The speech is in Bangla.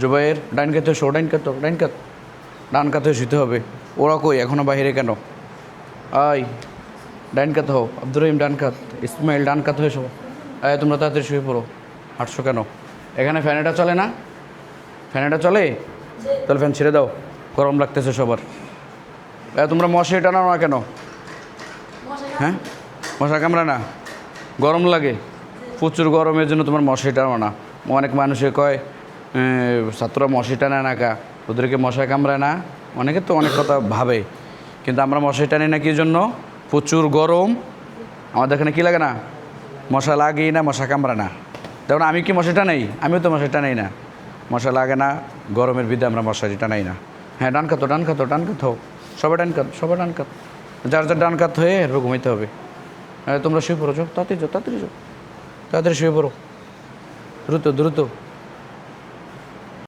জুবাইয়ের ডাইন কাতে শো, ডাইন কাত ডাইন কাত ডান কাতে শুতে হবে। ওরা কই, এখনও বাইরে কেন? আই, ডাইন কাত হও। আব্দুর রহিম, ডান কাত ইসমাইল, ডান কাত হয়ে শো আয়, তোমরা তাড়াতাড়ি শুয়ে পড়ো। হাঁটছো কেন? এখানে ফ্যানেটা চলে না? ফ্যানেটা চলে? তাহলে ফ্যান ছেড়ে দাও। গরম লাগতেছে সবার। এ তোমরা মশারি টানাও না কেন? হ্যাঁ? মশা কামড়া না? গরম লাগে। প্রচুর গরমের জন্য তোমার মশারি টানো না। অনেক মানুষে কয় ছাত্ররা মশারি টানে না কা? ওদেরকে মশা কামড়ায় না? অনেকে তো অনেক কথা ভাবে। কিন্তু আমরা মশারি টানি না কি জন্য? প্রচুর গরম। আমাদের এখানে কী লাগে না? মশা লাগেই না, মশা কামড়া না। যেমন আমি কি মশারি টানাই? আমিও তো মশারি টানাই না। মশা লাগে না, গরমের বিধে আমরা মশারি টানাই না। হ্যাঁ ডান কাতো, ডান খাতো ডান হোক। সবাই ডান কাত, সবাই ডান কাত। যার যার ডান কাত হয়ে এরপর ঘুমাইতে হবে। হ্যাঁ তোমরা শুয়ে পড়ো, যাও, তাড়াতাড়ি যাও তাড়াতাড়ি যাও। তাড়াতাড়ি শুয়ে পড়ো। দ্রুত দ্রুত।